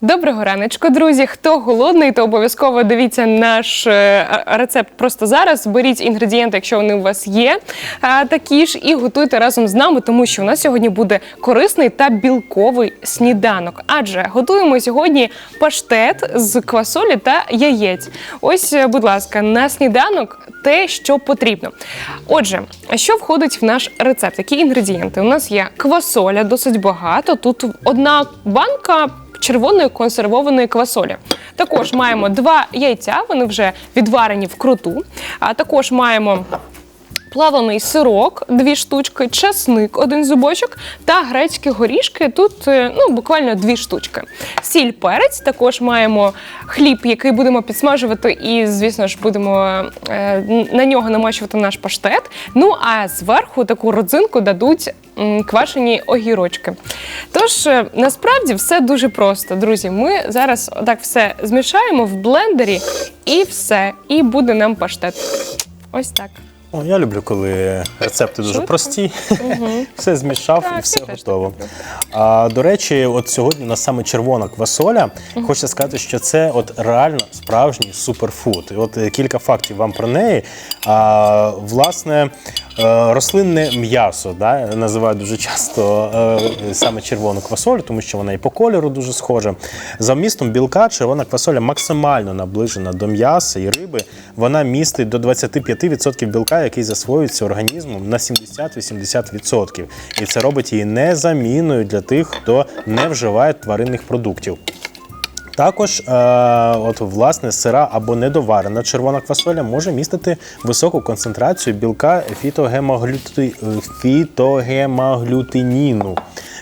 Доброго раночку, друзі. Хто голодний, то обов'язково дивіться наш е, рецепт просто зараз. Беріть інгредієнти, якщо вони у вас є, такі ж, і готуйте разом з нами, тому що у нас сьогодні буде корисний та білковий сніданок. Адже готуємо сьогодні паштет з квасолі та яєць. Ось, е, будь ласка, на сніданок те, що потрібно. Отже, що входить в наш рецепт? Які інгредієнти? У нас є квасоля, досить багато. Тут одна банка червоної консервованої квасолі. Також маємо два яйця, вони вже відварені в круту. А також маємо. Плаваний сирок, дві штучки, часник, один зубочок та грецькі горішки. Тут е, ну буквально дві штучки. Сіль, перець. Також маємо хліб, який будемо підсмажувати, і звісно ж будемо е, на нього намащувати наш паштет. Ну а зверху таку родзинку дадуть квашені огірочки. Тож е, насправді все дуже просто, друзі. Ми зараз отак все змішаємо в блендері і все. І буде нам паштет. Ось так. О, я люблю, коли рецепти дуже Швидко. прості. Все змішав Так, і я все теж готово. люблю. А, до речі, от сьогодні у нас саме червона квасоля. Хочеться сказати, що це от реально справжній суперфуд. І от е, кілька фактів вам про неї. А, власне, е, рослинне м'ясо да, називають дуже часто е, саме червону квасолю, тому що вона і по кольору дуже схожа. За вмістом білка червона квасоля максимально наближена до м'яса і риби. Вона містить до 25% білка, який засвоюється організмом на 70-80%. І це робить її незамінною для тих, хто не вживає тваринних продуктів. Також, е, от власне, сира або недоварена червона квасоля може містити високу концентрацію білка фітогемаглюти... фітогемаглютиніну.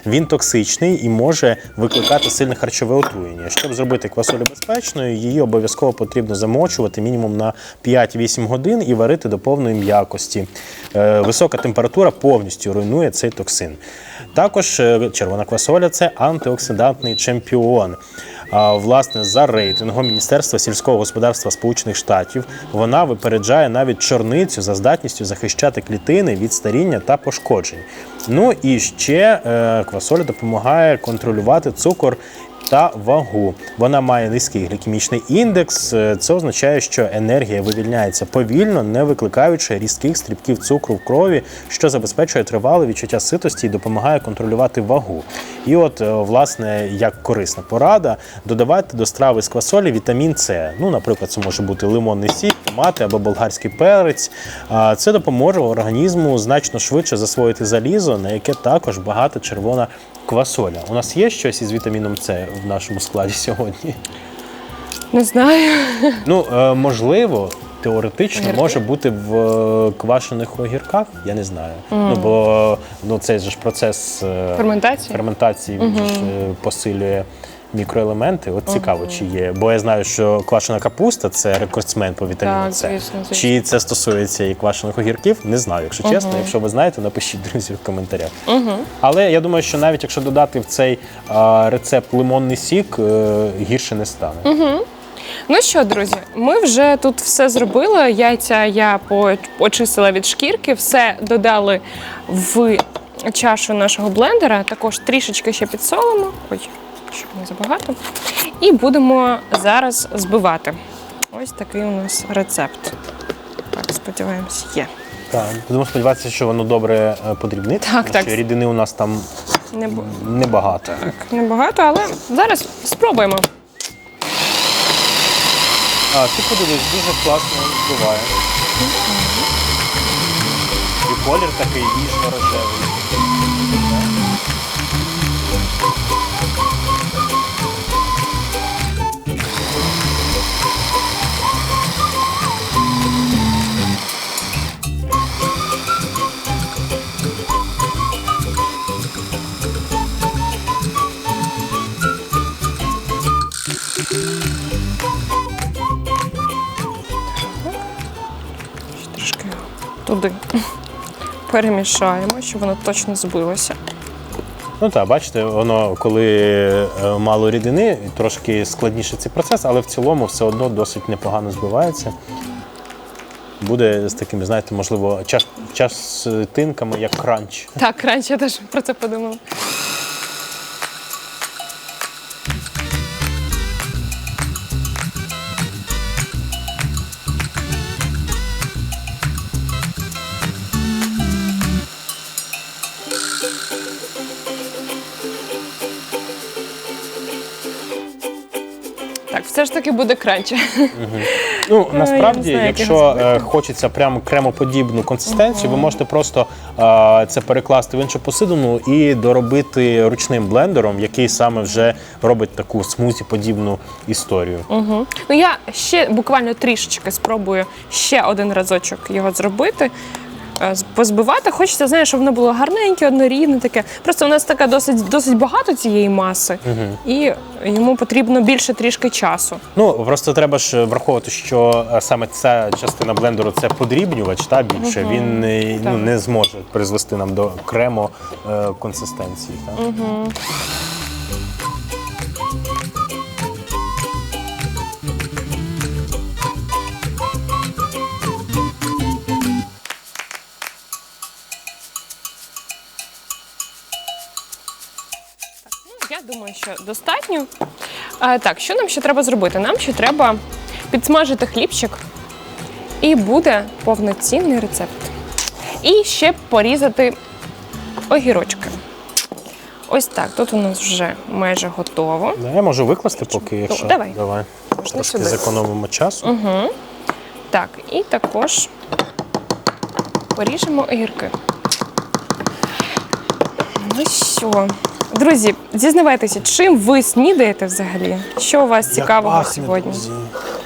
Він токсичний і може викликати сильне харчове отруєння. Щоб зробити квасолю безпечною, її обов'язково потрібно замочувати мінімум на 5-8 годин і варити до повної м'якості. Е, Висока температура повністю руйнує цей токсин. Також е, червона квасоля це антиоксидантний чемпіон. Власне, за рейтингом Міністерства сільського господарства Сполучених Штатів вона випереджає навіть чорницю за здатністю захищати клітини від старіння та пошкоджень. Ну і ще квасоль допомагає контролювати цукор. Та вагу. Вона має низький глікемічний індекс. Е, Це означає, що енергія вивільняється повільно, не викликаючи різких стрибків цукру в крові, що забезпечує тривале відчуття ситості і допомагає контролювати вагу. І от, е, власне, як корисна порада, додавайте до страви з квасолі вітамін С. Ну, наприклад, це може бути лимонний сік, томати або болгарський перець. Це допоможе організму значно швидше засвоїти залізо, на яке також багата червона квасоля. У нас є щось із вітаміном С в нашому складі сьогодні? Не знаю. Ну, е, можливо. Теоретично Огірки? може бути в е, квашених огірках, я не знаю. Ну бо ну цей же ж процес е, Ферментації? ферментації він же ж, е, посилює мікроелементи. От цікаво, чи є. Бо я знаю, що квашена капуста це рекордсмен по вітаміну Так, С. звісно, звісно. Чи це стосується і квашених огірків? Не знаю, якщо чесно. Якщо ви знаєте, напишіть друзі в коментарях. Але я думаю, що навіть якщо додати в цей а, рецепт лимонний сік, е, гірше не стане. Ну що, друзі, ми вже тут все зробили. Яйця я по- очистила від шкірки, все додали в чашу нашого блендера. Також трішечки ще підсолимо, ой, щоб не забагато. І будемо зараз збивати. Ось такий у нас рецепт. Так, сподіваємось, є. Так, будемо сподіватися, що воно добре е, подрібнить. Так, так. що рідини у нас там Не бу- небагато. небагато, але зараз спробуємо. А, ти подивись, дуже класно збиває. І колір такий ніжно-рожевий. Ще Трошки туди перемішаємо, щоб воно точно збилося. Ну так, бачите, воно коли е, мало рідини, трошки складніше цей процес, але в цілому все одно досить непогано збивається. Буде з такими, знаєте, можливо, час, частинками, як кранч. Так, раніше я теж про це подумала. Ж таки буде краще. Ну, я не насправді, знаю, як якщо його е, хочеться прямо кремоподібну консистенцію, ви можете просто е, це перекласти в іншу посудину і доробити ручним блендером, який саме вже робить таку смузі-подібну історію. Угу. Ну я ще буквально трішечки спробую ще один разочок його зробити. Е, Позбивати хочеться, знаєш, щоб воно було гарненьке, однорідне таке. Просто у нас така досить досить багато цієї маси, і йому потрібно більше трішки часу. Ну просто треба ж враховувати, що е, саме ця частина блендеру це подрібнювач, та більше він е, ну, не зможе призвести нам до кремо е, консистенції. Та? Я що достатньо. А, так, що нам ще треба зробити? Нам ще треба підсмажити хлібчик, і буде повноцінний рецепт. І ще порізати огірочки. Ось так. Тут у нас вже майже готово. Ну, Я можу викласти поки, якщо давай. давай. Можна Трошки сюди. зекономимо часу. Так, і також поріжемо огірки. Ну що, друзі, зізнавайтеся, чим ви снідаєте взагалі? Що у вас цікавого Як пахне, сьогодні? друзі.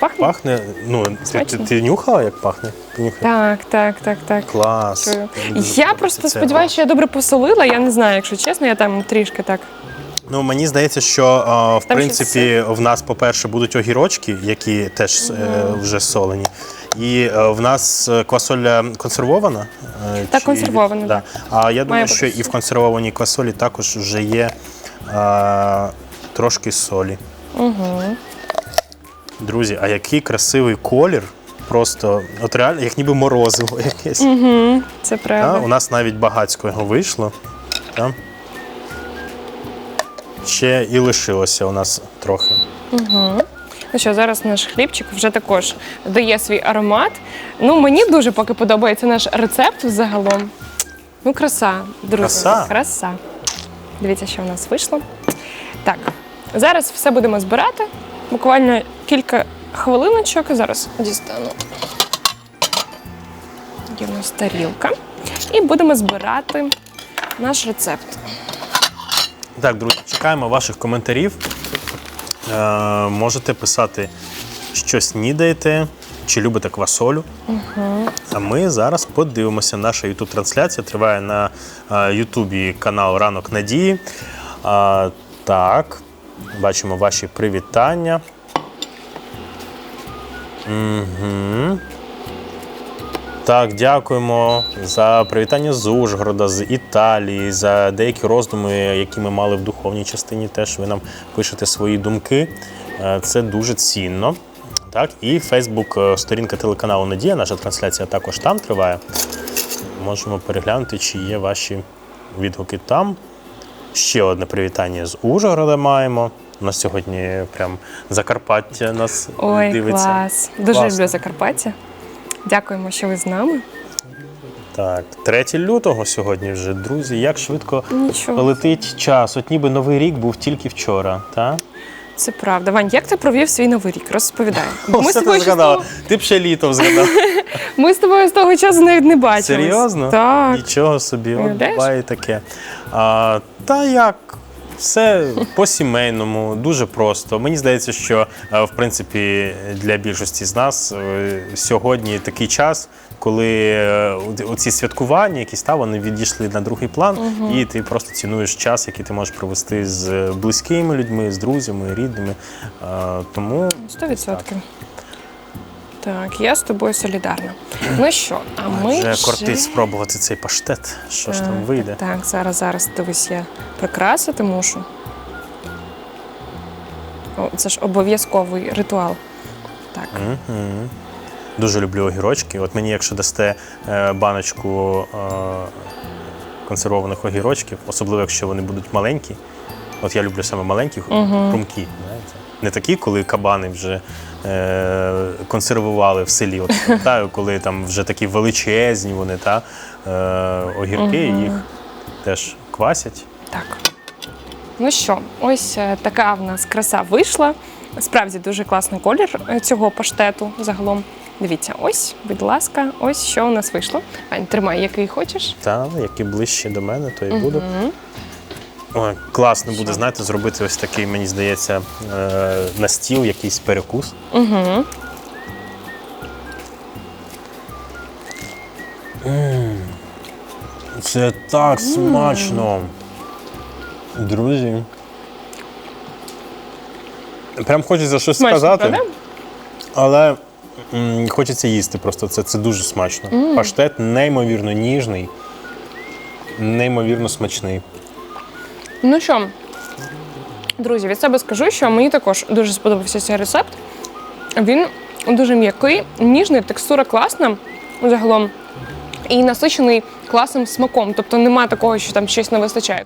Пахне? Пахне. Ну, ти, ти, Смачно? ти нюхала, як пахне? Понюхай. Так, так, так, так. Клас. Чую. Дуже Я подобається просто сподіваюся, що я добре посолила. Я не знаю, якщо чесно, я там трішки так. Ну мені здається, що е, в Там принципі в нас, по-перше, будуть огірочки, які теж е, вже солені. І е, в нас е, квасоля консервована. е, Так, консервована, Да. А я думаю, бути що і в консервованій квасолі також вже є е, трошки солі. Угу. Друзі, а який красивий колір. Просто, от реально, як ніби морозиво якесь. Це Та? правда. У нас навіть багацько його вийшло. Та? Ще і лишилося у нас трохи. Ну що, зараз наш хлібчик вже також дає свій аромат. Ну, мені дуже поки подобається наш рецепт взагалом. Ну, краса, друзі. Краса? краса. Дивіться, що в нас вийшло. Так, зараз все будемо збирати. Буквально кілька хвилиночок. Зараз дістану. Є в нас тарілка. І будемо збирати наш рецепт. Так, друзі, чекаємо ваших коментарів. Е, можете писати, що снідаєте, чи любите квасолю. А ми зараз подивимося. Наша youtube трансляція триває на е, Ютубі канал Ранок Надії. А, так, бачимо ваші привітання. Угу. Так, дякуємо за привітання з Ужгорода, з Італії, за деякі роздуми, які ми мали в духовній частині. Теж ви нам пишете свої думки. Е, Це дуже цінно. Так, і Фейсбук, е, сторінка телеканалу Надія, наша трансляція також там триває. Можемо переглянути, чи є ваші відгуки там. Ще одне привітання з Ужгорода маємо. У нас сьогодні прям Закарпаття нас Ой, дивиться. клас. Дуже Класно. люблю Закарпаття. Дякуємо, що ви з нами. Так, 3 лютого сьогодні вже, друзі. Як швидко Нічого. летить час. От ніби новий рік був тільки вчора. Та? Це правда. Вань, як ти провів свій новий рік? Розповідай. Бо ми, з Все ти тобою ще з згадала. того- Ти б ще літом згадав. ми з тобою з того часу навіть не бачились. Серйозно? Так. Нічого собі, от Уявляєш? буває таке. А, та як? Все по-сімейному, дуже просто. Мені здається, що е, в принципі для більшості з нас е, сьогодні такий час, коли е, оці святкування, якісь та вони відійшли на другий план, і ти просто цінуєш час, який ти можеш провести з близькими людьми, з друзями, рідними. Тому Сто відсотків. Так, я з тобою солідарна. Ну що, а ми вже кортить спробувати цей паштет. Що ж там вийде? Так, зараз, зараз дивись, я прикрасити мушу. О, це ж обов'язковий ритуал. Так. Мгм. Дуже люблю огірочки. От мені, якщо дасте е, баночку е, консервованих огірочків, особливо якщо вони будуть маленькі. От я люблю саме маленькі хрумкі. Знаєте? Не такі, коли кабани вже е, консервували в селі. От, пам'ятаю, коли там вже такі величезні вони, та, е, огірки, їх теж квасять. Так. ну що, ось е, така в нас краса вийшла. Справді дуже класний колір е, цього паштету загалом. Дивіться, ось, будь ласка, ось що у нас вийшло. Ань, тримай, який хочеш. Та, який ближче до мене, то і буду. Ой, класно буде, знаєте, зробити ось такий, мені здається, е, на стіл якийсь перекус. Угу. Це так смачно. Друзі. Прям хочеться щось Смачно, сказати, правда? але м, хочеться їсти просто. Це, це дуже смачно. Паштет неймовірно ніжний, неймовірно смачний. Ну що, друзі, від себе скажу, що мені також дуже сподобався цей рецепт. Він дуже м'який, ніжний, текстура класна загалом. І насичений класним смаком. Тобто немає такого, що там щось не вистачає.